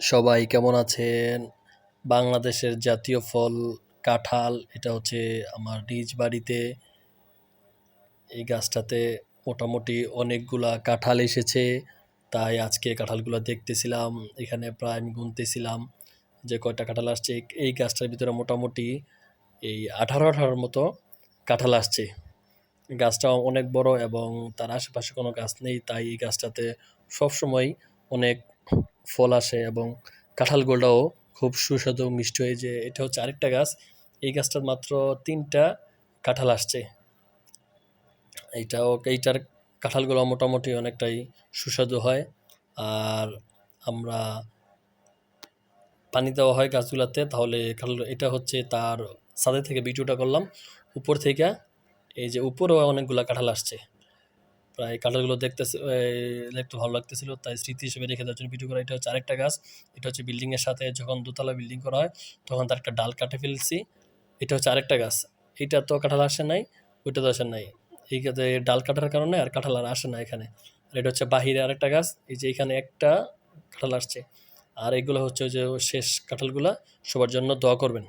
সবাই কেমন আছেন? বাংলাদেশের জাতীয় ফল, কাঁঠাল, এটা হচ্ছে আমার নিজ বাড়িতে। এই গাছটাতে মোটামুটি অনেকগুলা কাঁঠাল এসেছে। তাই আজকে কাঁঠালগুলো দেখতেছিলাম, এখানে প্রায় আমি গুনতেছিলাম যে কয়টা কাঁঠাল আসছে। এই- গাছটার ভিতরে মোটামুটি এই আঠারো আঠারোর মতো কাঁঠাল আসছে। গাছটা অনেক বড় এবং তার আশেপাশে কোনো গাছ নেই, তাই এই গাছটাতে সবসময় অনেক ফল আসে এবং কাঁঠাল গোলটাও খুব সুস্বাদু মিষ্টি হয়ে। যে এটা হচ্ছে আরেকটা গাছ, এই গাছটার মাত্র তিনটা কাঁঠাল আসছে। এইটাও, এইটার কাঁঠালগুলো মোটামুটি অনেকটাই সুস্বাদু হয়। আর আমরা পানি দেওয়া হয় গাছগুলাতে, তাহলে কাঁঠাল, এটা হচ্ছে তার ছাদে থেকে ভিডিওটা করলাম। উপর থেকে, এই যে উপরেও অনেকগুলা কাঁঠাল আসছে। প্রায় কাঁঠালগুলো দেখতেছে এই, দেখতে ভালো লাগতেছিল। তাই স্মৃতি হিসেবে রেখে দেওয়ার জন্য ভিডিও করা এটা হচ্ছে আরেকটা গাছ। এটা হচ্ছে বিল্ডিংয়ের সাথে যখন দোতলা বিল্ডিং করা হয় তখন তার একটা ডাল কাটে ফেলছি। এটা হচ্ছে আরেকটা গাছ। এটা তো কাঁঠাল আসে নাই ওইটা তো আসে নাই। এই ডাল কাটার কারণে আর কাঁঠাল আর আসে না এখানে। আর এটা হচ্ছে বাহিরে আরেকটা গাছ এই যে এখানে একটা কাঁঠাল আসছে। আর এগুলো হচ্ছে যে শেষ কাঁঠালগুলা সবার জন্য দোয়া করবেন।